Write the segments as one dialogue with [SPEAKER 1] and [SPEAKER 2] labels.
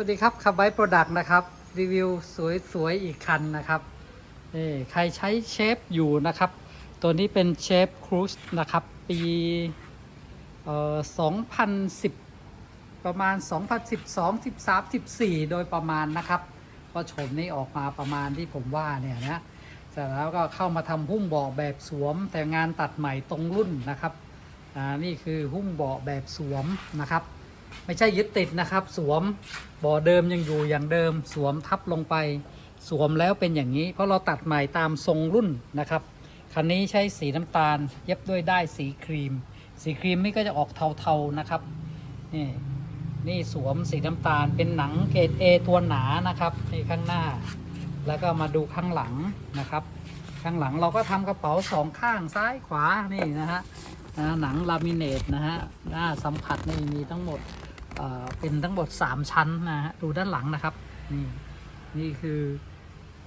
[SPEAKER 1] วัสดีครับขับไบโปรดักต์นะครับ รีวิวสวยๆ อีกคันนะครับนี่ใครใช้เชฟอยู่นะครับ ตัวนี้เป็นเชฟครูซนะครับ ปีเอ่อ2010 ประมาณ 2012 13 14 โดยประมาณนะครับ ก็โฉมนี้ออกมาประมาณที่ผมว่าเนี่ยนะเสร็จแล้วก็เข้ามาทำหุ้มเบาะแบบสวม แต่งานตัดใหม่ตรงรุ่นนะครับอ่านี่คือหุ้มเบาะแบบสวมนะครับ ไม่ใช่ยึดติดนะครับ สวมบ่อเดิมยังอยู่อย่างเดิม สวมทับลงไป สวมแล้วเป็นอย่างนี้ เพราะเราตัดใหม่ตามทรงรุ่นนะครับคันนี้ใช้สีน้ำตาล เย็บด้วยได้ายสีครีม สีครีมนี่ก็จะออกเทาๆนะครับนี่นี่สวมสีน้ำตาลเป็นหนังเกรด A ตัวหนานะครับนี่ข้างหน้า แล้วก็มาดูข้างหลังนะครับ ข้างหลังเราก็ทำกระเป๋าสองข้างซ้ายขวานี่นะฮะ อ่าหนังลามิเนตนะฮะหน้าสัมผัสนี่มีทั้งหมดเป็นทั้งหมด 3 ชั้นนะฮะดูด้านหลังนะครับนี่นี่คือ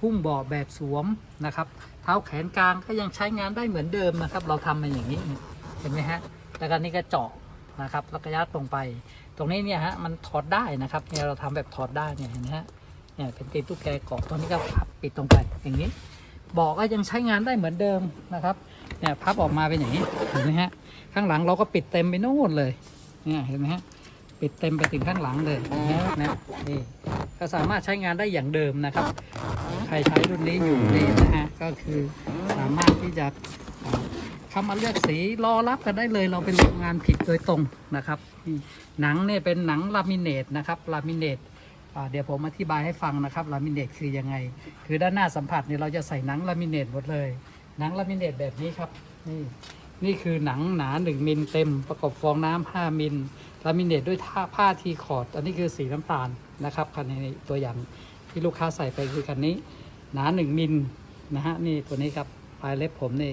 [SPEAKER 1] หุ้มเบาะแบบสวมนะครับ เท้าแขนกลางก็ยังใช้งานได้เหมือนเดิมนะครับ เราทำมาอย่างนี้เห็นไหมฮะแล้วก็นี่ก็เจาะนะครับแล้วก็ยัดตรงไป ตรงนี้เนี่ยฮะมันถอดได้นะครับเนี่ยเราทำแบบถอดได้เนี่ยเห็นไหมฮะเนี่ยเป็นตีนตุ๊กแกเกาะตรงนี้ก็พับปิดตรงไปอย่างนี้ บอกก็ยังใช้งานได้เหมือนเดิมนะครับเนี่ยพับออกมาเป็นอย่างนี้เห็นไหมฮะข้างหลังเราก็ปิดเต็มไปโน่นเลยเนี่ยเห็นไหมฮะปิดเต็มไปถึงข้างหลังเลยนะนะนี่ก็สามารถใช้งานได้อย่างเดิมนะครับ ใครใช้รุ่นนี้อยู่นี่นะฮะก็คือสามารถที่จะเข้ามาเลือกสีรอรับกันได้เลย เราเป็นโรงงานผิดโดยตรงนะครับ หนังเนี่ยเป็นหนังลามิเนตนะครับลามิเนต เดี๋ยวผมอธิบายให้ฟังนะครับลามิเนตคือยังไง คือด้านหน้าสัมผัสเนี่ยเราจะใส่หนังลามิเนตหมดเลย หนังลามิเนตแบบนี้ครับ นี่ นี่คือหนังหนา 1 มิลเต็ม ประกอบฟองน้ำ5มิลลามิเนตด้วยผ้าทีคอร์ด อันนี้คือสีน้ำตาลนะครับคันนี้ตัวอย่างที่ลูกค้าใส่ไปคือคันนี้ หนา 1 มิลนะฮะ นี่ตัวนี้ครับ ปลายเล็บผมนี่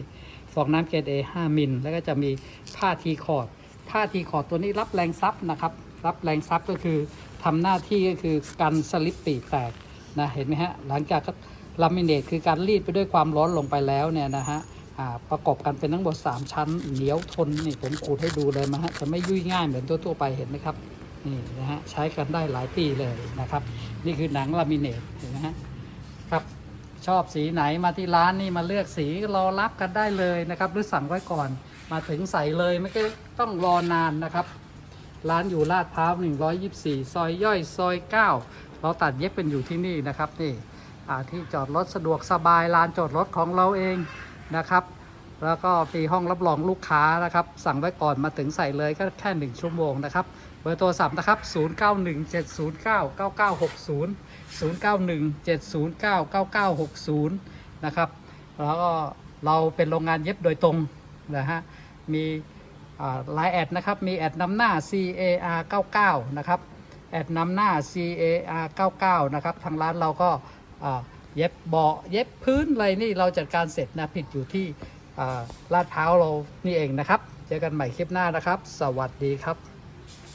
[SPEAKER 1] ฟองน้ำเกรด A 5มิล แล้วก็จะมีผ้าทีคอร์ด ผ้าทีคอร์ดตัวนี้รับแรงซับนะครับ รับแรงซับก็คือทำหน้าที่ก็คือกันสลิปปีกแตกนะเห็นไหมฮะหลังจากลามิเนตคือการรีดไปด้วยความร้อนลงไปแล้วเนี่ยนะฮะประกอบกันเป็นทั้งหมด 3 ชั้นเหนียวทนนี่ผมขูดให้ดูเลยนะฮะจะไม่ยุ่ยง่ายเหมือนทั่วๆไปเห็นไหมครับนี่นะฮะใช้กันได้หลายปีเลยนะครับ นี่คือหนังลามิเนตเห็นไหมฮะครับชอบสีไหนมาที่ร้านนี่มาเลือกสีรอรับกันได้เลยนะครับ หรือสั่งไว้ก่อนมาถึงใส่เลยไม่ต้องรอนานนะครับ ร้านอยู่ลาดพร้าว124 ซอยย่อยซอย 9 เราตัดเย็บเป็นอยู่ที่นี่นะครับนี่ที่จอดรถสะดวกสบายลานจอดรถของเราเองนะครับ แล้วก็มีห้องรับรองลูกค้านะครับ สั่งไว้ก่อนมาถึงใส่เลยก็แค่ 1 ชั่วโมงนะครับเบอร์โทรศัพท์นะครับ 0917099960 0917099960 นะครับ แล้วก็เราเป็นโรงงานเย็บโดยตรงนะฮะ มี ไลน์แอดนะครับ มีแอดนำหน้า CAR 99นะครับแอดนำหน้า CAR 99นะครับ ทางร้านเราก็เย็บเบาะเย็บพื้นอะไรนี่เราจัดการเสร็จนะผิดอยู่ที่ลาดพร้าวเรานี่เองนะครับ เจอกันใหม่คลิปหน้านะครับ สวัสดีครับ